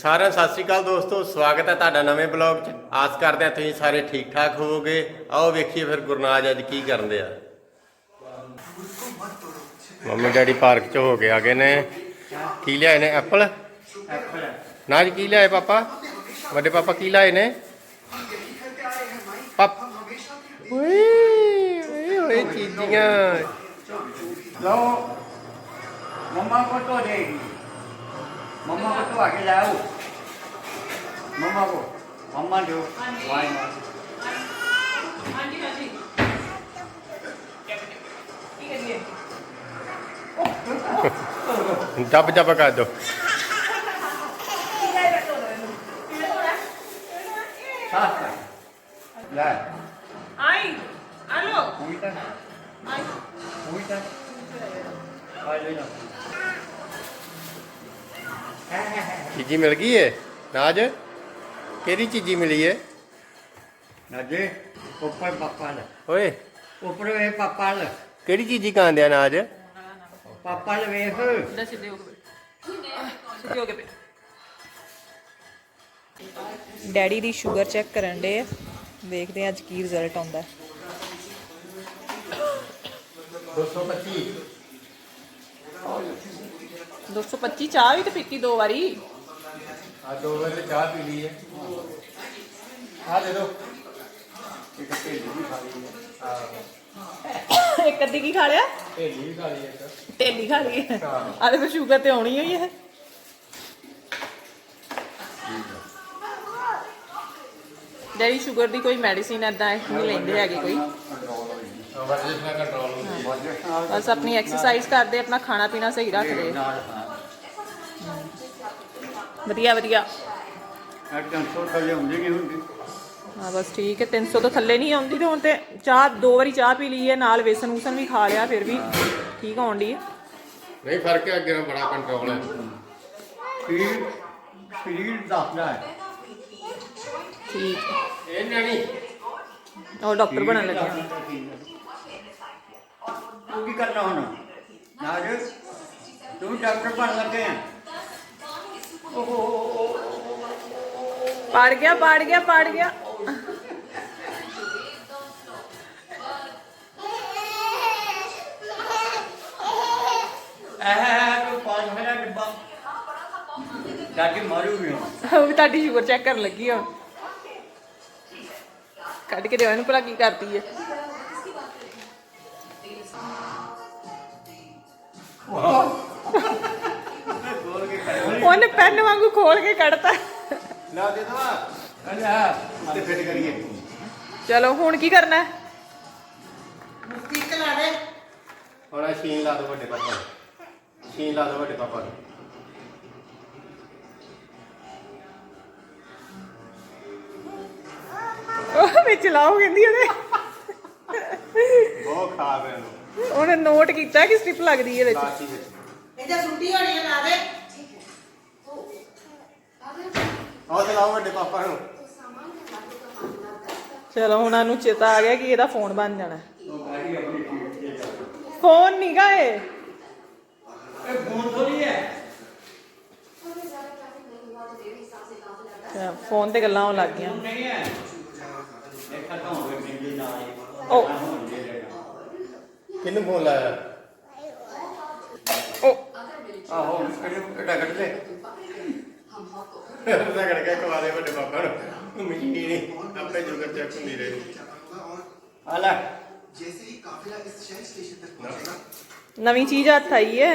ਸਾਰਿਆਂ ਸਤਿ ਸ਼੍ਰੀ ਅਕਾਲ ਦੋਸਤੋ, ਸਵਾਗਤ ਹੈ ਤੁਹਾਡਾ ਨਵੇਂ ਬਲੌਗ 'ਚ। ਆਸ ਕਰਦੇ ਹਾਂ ਤੁਸੀਂ ਸਾਰੇ ਠੀਕ ਠਾਕ ਹੋਵੋਗੇ। ਆਓ ਵੇਖੀਏ ਫਿਰ ਗੁਰਨਾਜ ਅੱਜ ਕੀ ਕਰਦੇ ਆ। ਮੰਮੀ ਡੈਡੀ ਪਾਰਕ 'ਚ ਹੋ ਕੇ ਆ ਗਏ ਨੇ। ਕੀ ਲਿਆਏ ਨੇ? ਐਪਲ? ਐਪਲ ਨਾਜ, ਕੀ ਲਿਆਏ ਪਾਪਾ? ਵੱਡੇ ਪਾਪਾ ਕੀ ਲਾਏ ਨੇ? ਪਾਪ ਓਏ ਓਏ ਲਓ, ਮੰਮਾ ਕੋ ਤੋ મમ્મા કો તો આગે લાવ. મમ્મા કો મમ્મા જો. વાયમાં આંટી આંટી. જપ જપ કર દો. સાસ લે ਚੀਜ਼ੀ ਮਿਲ ਗਈ ਏ? ਨਾਜ ਕਿਹੜੀ ਚੀਜ਼ੀ ਮਿਲੀ ਏ? ਨਾ ਜੇ ਉੱਪਰ ਪਾਪਾ ਲੈ ਓਏ। ਉੱਪਰ ਵੇ ਪਾਪਾ ਲੈ ਕਿਹੜੀ ਚੀਜ਼ੀ ਕਾਂਦਿਆ ਨਾਜ? ਪਾਪਾ ਲੈ ਵੇਖ। ਸਿੱਧੇ ਹੋ ਡੈਡੀ ਦੀ ਸ਼ੂਗਰ ਚੈੱਕ ਕਰਨ ਦੇ ਦੇਖਦੇ ਅੱਜ ਕੀ ਰਿਜ਼ਲਟ ਆਉਂਦਾ। ਹੈ 225 225 ਚਾਹ ਵੀ ਤੇ ਪੀਤੀ ਦੋ ਵਾਰੀ। ਆ ਦੋ ਵਾਰ ਚਾਹ ਪੀ ਲਈ ਏ ਆ ਦੇ ਦੋ। ਇੱਕ ਢੇਲੀ ਵੀ ਖਾ ਲਈ ਇੱਕ ਅੱਧੀ ਕੀ ਖਾ ਲਿਆ? ਢੇਲੀ ਵੀ ਖਾ ਲਈ ਇੱਕ ਤੇਲੀ ਖਾ ਲਈ ਆ ਤੇ ਫਿਰ ਸ਼ੂਗਰ ਤੇ ਆਉਣੀ ਹੋਈ ਹੈ ਡੈਡੀ ਸ਼ੂਗਰ ਦੀ ਕੋਈ ਮੈਡੀਸਿਨ ਐਦਾਂ ਨਹੀਂ ਲੈਂਦੇ ਹੈਗੇ ਕੋਈ। ਵਰਜਿਸ਼ ਨਾਲ ਕੰਟਰੋਲ ਹੁੰਦੀ ਵਰਜਿਸ਼ ਨਾਲ ਬਸ ਆਪਣੀ ਐਕਸਰਸਾਈਜ਼ ਕਰਦੇ ਆਪਣਾ ਖਾਣਾ ਪੀਣਾ ਸਹੀ ਰੱਖਦੇ। ਨਾਲ ਹਾਂ। ਵਧੀਆ ਵਧੀਆ। ਐਕਟਨ ਸੋ ਥੱਲੇ ਹੁੰਦੀ ਨਹੀਂ ਹੁੰਦੀ। ਹਾਂ ਬਸ ਠੀਕ ਹੈ 300 ਤੋਂ ਥੱਲੇ ਨਹੀਂ ਆਉਂਦੀ ਤੇ ਹੁਣ ਤੇ ਚਾਹ ਦੋ ਵਾਰੀ ਚਾਹ ਪੀ ਲਈ ਹੈ ਨਾਲ ਵੇਸਣ ਵੂਸਣ ਵੀ ਖਾ ਲਿਆ ਫਿਰ ਵੀ ਠੀਕ ਆਉਣ ਦੀ ਹੈ। ਨਹੀਂ ਫ਼ਰਕ ਹੈ ਅੱਗੇ ਨਾਲ ਬੜਾ ਕੰਟਰੋਲ ਹੈ। ਸਰੀਰ ਸਰੀਰ ਦੱਸਦਾ ਹੈ ਠੀਕ। ਇਹ ਨਹੀਂ। ਉਹ ਡਾਕਟਰ ਬਣਨ ਲੱਗਿਆ ਤੂੰ ਕੀ ਕਰਨਾ ਹੁਣ? ਨਾਜ ਤੂੰ ਡਾਕਟਰ ਬਣ ਲੱਗੇ ਆ। ਪੜ ਗਿਆ ਪੜ ਗਿਆ ਪੜ ਗਿਆ। ਐ ਪਾਸ ਡੱਬਾ। ਮਾਰੂ ਵੀ ਉਹ ਵੀ ਤੁਹਾਡੀ ਸ਼ੂਗਰ ਚੈੱਕ ਕਰਨ ਲੱਗੀ ਹੁਣ। ਕੱਢ ਕੇ ਦਿਓ ਇਹਨੂੰ ਭਲਾ ਕੀ ਕਰਦੀ ਹੈ ਉਹਨੇ ਪੈਨ ਵਾਂਗੂ ਖੋਲ ਕੇ ਕੱਢਤਾ। ਲਾ ਦੇ ਦਵਾ ਅੱਛਾ ਤੇ ਫਿੱਟ ਕਰੀਏ। ਚਲੋ ਹੁਣ ਕੀ ਕਰਨਾ? ਹੈ ਹੁਣ ਆਹ ਸ਼ੀਨ ਲਾ ਦੋ ਵੱਡੇ ਪਾਪਾ ਨੂੰ। ਸ਼ੀਨ ਲਾ ਦੋ ਵੱਡੇ ਪਾਪਾ ਨੂੰ। ਉਹ ਵਿੱਚ ਲਾਓ ਕਹਿੰਦੀ ਉਹਦੇ ਬਹੁਤ ਖਾਬ ਹੈ ਇਹਨੂੰ। ਉਹਨੇ ਨੋਟ ਕੀਤਾ ਕਿ ਸਟ੍ਰਿਪ ਲੱਗਦੀ ਹੈ ਵਿੱਚ। ਇਹਦਾ ਛੁੱਟੀ ਹੋਣੀ ਹੈ ਲਾ ਦੇ। ਆਹ ਤੇ ਲਾਓ ਵੱਡੇ ਪਾਪਾ ਨੂੰ। ਚਲੋ ਹੁਣ ਸਾਨੂੰ ਚੇਤਾ ਆ ਗਿਆ ਕਿ ਇਹਦਾ ਫੋਨ ਬਣ ਜਾਣਾ। ਫੋਨ ਨਹੀਂ ਗਾ ਇਹ। ਇਹ ਫੋਨ ਥੋੜੀ ਹੈ। ਫੋਨ ਤੇ ਗੱਲਾਂ ਹੋਣ ਲੱਗ ਗਈਆਂ। ਨਹੀਂ ਹੈ। ਇਹ ਖਤਮ ਹੋ ਗਈ ਬਿਜਲੀ ਨਾਲ ਉਹ। ਕਿਹਨੂੰ ਫੋਨ ਲਾਇਆ? ਉਹ ਆਹੋ ਕਿਹੜਾ ਕੱਢ ਲੈ। ਉਹਦਾ ਕੜ ਕੇ ਕਵਾਲੇ ਵੱਡੇ ਪਾਪਾ ਨੂੰ ਮਸ਼ੀਨ ਨਹੀਂ ਆਪੇ ਜੁਗਰ ਚੈੱਕ ਹੁੰਦੀ ਰਹੀ ਆ ਲੈ जैसे ही काफिला इस शहर स्टेशन तक पहुंचेगा ਨਵੀਂ ਚੀਜ਼ ਹੱਥ ਆਈ ਹੈ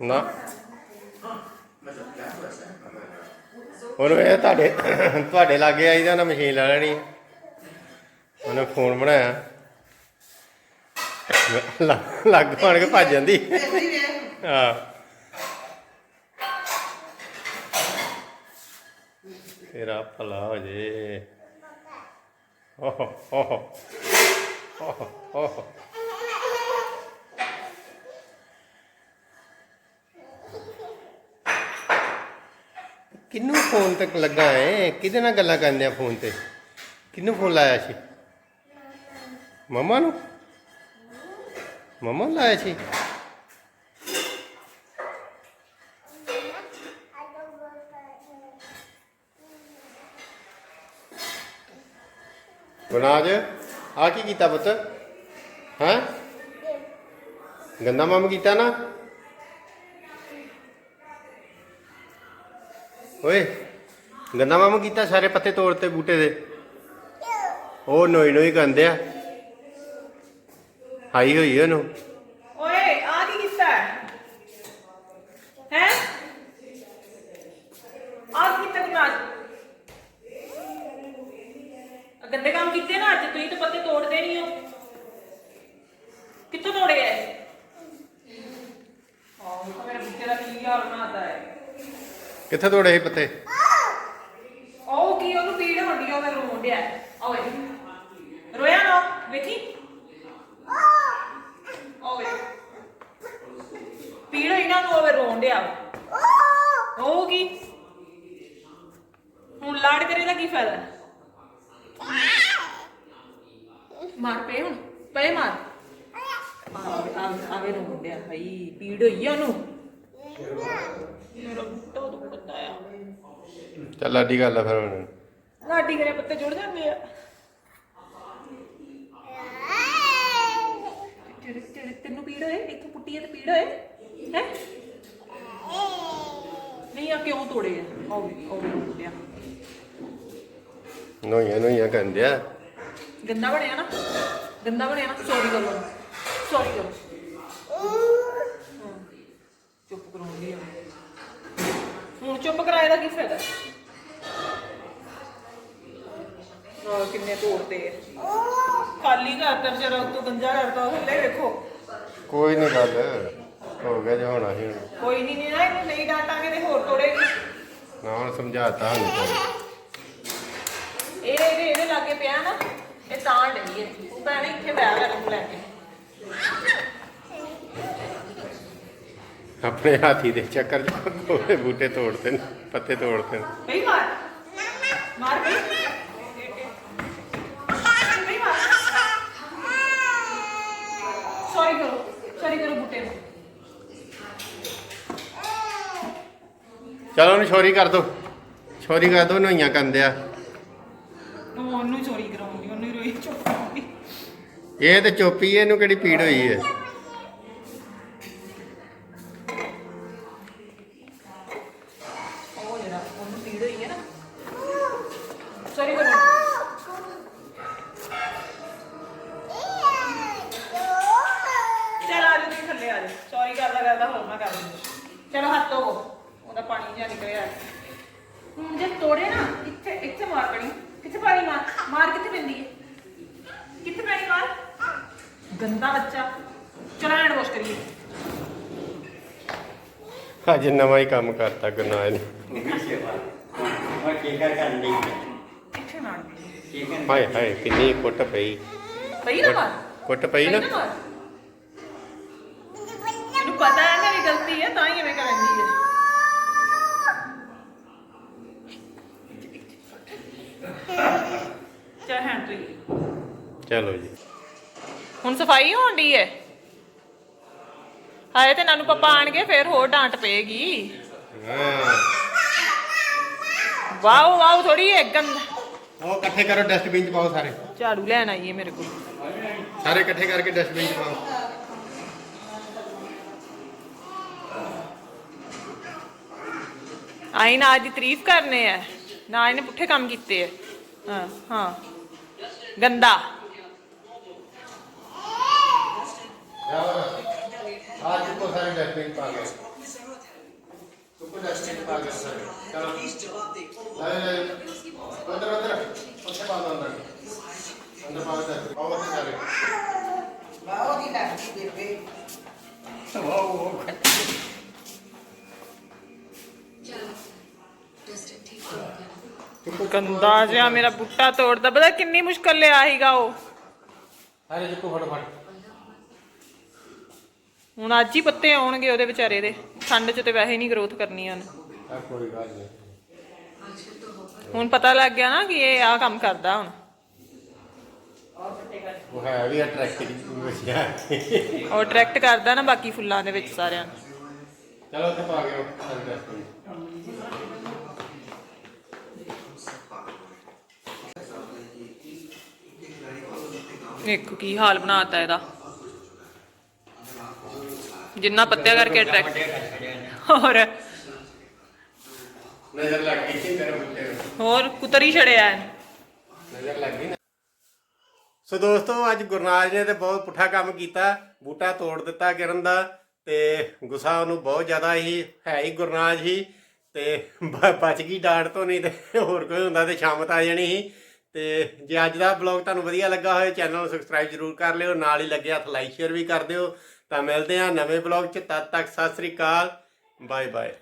ਨਾ। ਹੁਣ ਇਹ ਤੁਹਾਡੇ ਤੁਹਾਡੇ ਲਾਗੇ ਆਈਦਾ ਨਾ ਮਸ਼ੀਨ ਲੈ ਲੈਣੀ। ਉਹਨੇ ਫੋਨ ਬਣਾਇਆ। ਲੱਗ ਪਾਣ ਕੇ ਭੱਜ ਜਾਂਦੀ। ਹਾਂ। ਤੇਰਾ ਭਲਾ ਹੋ ਜੇ। ਓਹ ਓਹ ਓਹ ਓਹ ਕਿੰਨੂੰ ਫੋਨ ਤੱਕ ਲੱਗਾ ਏ ਕਿਹਦੇ ਨਾਲ ਗੱਲਾਂ ਕਰਦੇ ਆ ਫੋਨ ਤੇ? ਕਿਹਨੂੰ ਫੋਨ ਲਾਇਆ ਸੀ? ਮਮਾ ਨੂੰ? ਮਮਾ ਨੂੰ ਲਾਇਆ ਸੀ? ਗੁਨਾਜ ਆ ਕੀ ਕੀਤਾ ਪੁੱਤ? ਹੈ? ਗੰਦਾ ਮਾਮ ਕੀਤਾ ਨਾ? ਓਏ ਗੰਦਾ ਮਾਮ ਕੀਤਾ ਸਾਰੇ ਪੱਤੇ ਤੋੜਤੇ ਬੂਟੇ ਦੇ। ਉਹ ਨੋਈ ਨੋਈ ਕਰਦੇ ਆ। ਆਈ ਹੋਈ ਉਹਨੂੰ ਓਏ ਆ ਕੀ ਕੀਤਾ ਹੈ ਹੈ ਆ ਕੀ ਕੀਤਾ ਗੁਨਾਜ ਆ ਗੰਦੇ ਕੰਮ ਕੀਤੇ ਨਾ ਅੱਜ ਤੁਸੀਂ ਤਾਂ ਪੱਤੇ ਤੋੜਦੇ ਨਹੀਂ ਹੋ ਕਿੱਥੋਂ ਤੋੜੇ ਐ ਆਹ ਮੇਰੇ ਬੁੱਤੇ ਦਾ ਕੀ ਹਾਲ ਬਣਾਤਾ ਹੈ ਕਿੱਥੇ ਤੋੜੇ ਸੀ ਪੱਤੇ ਉਹ ਕੀ ਉਹਨੂੰ ਪੀੜ ਹੁੰਦੀ ਉਹ ਫਿਰ ਰੋਣ ਡਿਆ ਓਏ ਰੋਇਆ ਨਾ ਵੇਖੀ ਓਏ ਪੀੜ ਹੋਈ ਨੂੰ ਉਹ ਰੋਣ ਡਿਆ ਉਹ ਕੀ ਹੁਣ ਲਾਡ ਕਰੇ ਦਾ ਕੀ ਫਾਇਦਾ ਮਾਰ ਪਏ ਹੁਣ ਪਏ ਮਾਰ ਆਵੇ ਆਵੇ ਰੋਣ ਡਿਆ ਭਾਈ ਪੀੜ ਹੋਈ ਆ ਉਹਨੂੰ ਚੱਲ ਆਡੀ ਗੱਲ ਆ ਫਿਰ ਹੁਣ। ਲਾਡੀ ਕਰੇ ਪੱਤੇ ਜੁੜ ਜਾਂਦੇ ਆ। ਤੈਨੂੰ ਪੀੜ ਹੋਏ? ਇੱਥੋਂ ਪੁੱਟੀ ਹੈ ਤੇ ਪੀੜ ਹੋਏ? ਹੈ? ਨਹੀਂ ਆ ਕਿਉਂ ਤੋੜੇ ਆ? ਉਹ ਵੀ ਉਹ ਵੀ ਰੁੱਟਿਆ ਨੋਈਆਂ ਨੋਈਆਂ ਕਰਦੇ ਆ ਗੰਦਾ ਬਣਿਆ ਨਾ। ਗੰਦਾ ਬਣਿਆ ਨਾ ਸੌਰੀ ਕਰੋ। ਸੌਰੀ ਕਰੋ। ਹਾਂ, ਚੁੱਪ ਕਰਾਉਂਦੀ ਆ। ਹੁਣ ਚੁੱਪ ਕਰਾਏ ਦਾ ਕੀ ਫਾਇਦਾ? ਆ ਕਿੰਨੇ ਤੋੜਦੇ ਆ ਖਾਲੀ ਘਰ ਤਾਂ ਜਰਾ ਉਤੋਂ ਗੰਜਾ ਕਰਦਾ ਥੱਲੇ ਵੇਖੋ। ਕੋਈ ਨਹੀਂ ਗੱਲ ਹੋ ਗਿਆ ਜੇ ਹੋਣਾ ਸੀ ਹੁਣ। ਕੋਈ ਨਹੀਂ ਨਹੀਂ ਨਾ ਇਹਨੂੰ ਨਹੀਂ ਡਾਂਟਾਂਗੇ ਤੇ ਹੋਰ ਤੋੜੇਗੀ ਨਾ ਹੁਣ ਸਮਝਾਤਾ ਹੁਣ ਇਹ ਇਹਦੇ ਇਹਦੇ ਲਾਗੇ ਪਿਆ ਨਾ ਇਹ ਤਾਂ ਡਈ ਹੈ। ਉਹ ਭੈਣੇ ਇੱਥੇ ਬੈਠ ਲੈ ਲੈ ਕੇ। ਆਪਣੇ ਹਾਥੀ ਦੇ ਚੱਕਰ ਚ ਉਹਦੇ ਬੂਟੇ ਤੋੜਦੇ ਨੇ ਪੱਤੇ ਤੋੜਦੇ ਨੇ। ਬਈ ਮਾਰ। ਮਾਰ ਬਈ ਬਈ ਮਾਰ ਸੌਰੀ ਕਰੋ ਸੌਰੀ ਕਰੋ ਬੁੱਟੇ ਨੂੰ ਚਲੋ ਉਹਨੂੰ ਛੋਰੀ ਕਰ ਦੋ। ਛੋਰੀ ਕਰ ਦੋ ਨੋਈਆਂ ਕੰਦੇ ਆ। ਉਹ ਉਹਨੂੰ ਚੋਰੀ ਕਰਾਉਂਦੀ ਉਹਨੂੰ ਹੀ ਰੋਈ ਚੁੱਪੀ ਇਹ ਤੇ ਚੋਪੀ ਇਹਨੂੰ ਕਿਹੜੀ ਪੀੜ ਹੋਈ ਹੈ ਉਹ ਜਿਹੜਾ ਉਹਨੂੰ ਪੀੜ ਹੋਈ ਹੈ ਨਾ। ਸੌਰੀ ਕਰੋ। ਚਲ ਆ ਜਾ ਤੁਸੀਂ ਥੱਲੇ ਆ ਜਾ ਸੌਰੀ ਕਰਦਾ ਕਰਦਾ ਹੋਰ ਨਾ ਕਰ ਦਿੰਦੇ। ਚਲੋ ਹੱਥ ਧੋਵੋ। ਉਹਦਾ ਪਾਣੀ ਜਿਹਾ ਨਿਕਲਿਆ। ਹੁਣ ਜੇ ਤੋੜੇ ਨਾ ਇੱਥੇ ਇੱਥੇ ਮਾਰ ਪਣੀ। ਕਿੱਥੇ ਪਾਣੀ ਮਾਰ? ਮਾਰ ਕਿੱਥੇ ਪੈਂਦੀ ਹੈ ਕਿੱਥੇ ਪੈਣੀ ਮਾਰ? ਗੰਦਾ ਬੱਚਾ। ਚਲ ਹੈਂਡ ਵਾਸ਼ ਕਰੀਏ। ਅੱਜ ਨਵਾਂ ਹੀ ਕੰਮ ਕਰਤਾ ਗੁਰਨਾਜ ਨੇ। ਵੀ ਇੱਥੇ ਮਾਰ ਹਾਏ ਹਾਏ ਕਿੰਨੀ ਕੁੱਟ ਪਈ। ਪਈ ਨਾ ਮਾਰ? ਕੁੱਟ ਪਈ ਨਾ। ਮਾਰ? ਮੈਨੂੰ ਪਤਾ ਹੈ ਮੇਰੀ ਗਲਤੀ ਹੈ ਤਾਂ ਹੀ ਐਵੇਂ ਕਰਨੀ ਹੈ। ਚਾਹ ਹੈਂਡ ਤੋਂ ਚਲੋ ਜੀ। ਹੁਣ ਸਫ਼ਾਈ ਹੋਣ ਦੀ ਹੈ ਹਾਏ ਤੇ ਨਾਨੂ ਪਾਪਾ ਆਣਗੇ ਫਿਰ ਹੋਰ ਡਾਂਟ ਪਏਗੀ। ਵਾਓ ਵਾਓ ਥੋੜੀ ਹੈ ਗੰਦ। ਉਹ ਇਕੱਠੇ ਕਰੋ ਡਸਟਬਿਨ ਚ ਪਾਓ ਸਾਰੇ। ਝਾੜੂ ਲੈਣ ਆਈ ਹੈ ਮੇਰੇ ਕੋਲ। ਸਾਰੇ ਇਕੱਠੇ ਕਰਕੇ ਡਸਟਬਿਨ ਚ ਪਾਓ। ਆਈ ਨਾ ਅੱਜ ਤਾਰੀਫ ਕਰਨੇ ਆ ਨਾ ਇਹਨੇ ਪੁੱਠੇ ਕੰਮ ਕੀਤੇ ਆ ਹਾਂ ਹਾਂ। ਗੰਦਾ ਗੰਦਾ ਜਿਹਾ ਮੇਰਾ ਬੁੱਟਾ ਤੋੜਦਾ। ਪਤਾ ਕਿੰਨੀ ਮੁਸ਼ਕਲ ਲਿਆ ਸੀਗਾ ਉਹ। ਸਾਰੇ ਚੁੱਕੋ ਫਟਾਫਟ। ਹੁਣ ਅੱਜ ਹੀ ਪੱਤੇ ਆਉਣਗੇ ਉਹਦੇ ਵਿਚਾਰੇ ਦੇ। ਠੰਡ 'ਚ ਤੇ ਵੈਸੇ ਨਹੀਂ ਗਰੋਥ ਕਰਨੀ ਉਹਨੇ ਆ ਕੋਈ ਗੱਲ ਨਹੀਂ। ਹੁਣ ਪਤਾ ਲੱਗ ਗਿਆ ਨਾ ਕਿ ਇਹ ਆ ਕੰਮ ਕਰਦਾ ਹੁਣ। ਉਹ ਹੈ ਵੀ ਅਟਰੈਕਟਿਵ ਉਹ ਅਟਰੈਕਟ ਕਰਦਾ ਨਾ ਬਾਕੀ ਫੁੱਲਾਂ ਦੇ ਵਿੱਚ ਸਾਰਿਆਂ ਨੂੰ। ਚਲੋ ਉੱਥੇ ਪਾ ਕੇ ਸਾਰੇ ਡਸਟਬਿਨ ਵੇਖੋ ਕੀ ਹਾਲ ਬਣਾਤਾ ਇਹਦਾ? ਜਿੰਨਾ ਪੱਤਿਆਂ ਕਰਕੇ ਅਟਰੈਕਟ ਹੋਰ? ਨਜ਼ਰ ਲੱਗ ਗਈ ਸੀ ਮੇਰੇ ਬੁੱਤੇ ਹੋਰ ਕੁਤਰੀ ਛੜਿਆ। ਨਜ਼ਰ ਲੱਗ ਗਈ ਸੋ ਦੋਸਤੋ ਅੱਜ ਗੁਰਨਾਜ ਨੇ ਤੇ ਬਹੁਤ ਪੁੱਠਾ ਕੰਮ ਕੀਤਾ। ਬੂਟਾ ਤੋੜ ਦਿੱਤਾ ਕਿਰਨ ਦਾ ਤੇ ਗੁੱਸਾ ਉਹਨੂੰ ਬਹੁਤ ਜ਼ਿਆਦਾ ਹੀ ਹੈ ਹੀ ਗੁਰਨਾਜ ਹੀ। ਤੇ ਬਚ ਗਈ ਡਾਂਟ ਤੋਂ ਨਹੀਂ ਤੇ ਹੋਰ ਕੋਈ ਹੁੰਦਾ ਤੇ ਸ਼ਾਮਤ ਆ ਜਾਣੀ ਸੀ। ਤੇ ਜੇ ਅੱਜ ਦਾ ਬਲੌਗ ਤੁਹਾਨੂੰ ਵਧੀਆ ਲੱਗਾ ਹੋਵੇ ਚੈਨਲ ਨੂੰ ਸਬਸਕ੍ਰਾਈਬ ਜਰੂਰ ਕਰ ਲਿਓ, ਨਾਲ ਹੀ ਲੱਗੇ ਹੱਥ ਲਾਈਕ ਸ਼ੇਅਰ ਵੀ ਕਰ ਦਿਓ। ਤਾਂ ਮਿਲਦੇ ਹਾਂ ਨਵੇਂ ਬਲੌਗ 'ਚ, ਤਦ ਤੱਕ ਸਤਿ ਸ੍ਰੀ ਅਕਾਲ ਬਾਏ ਬਾਏ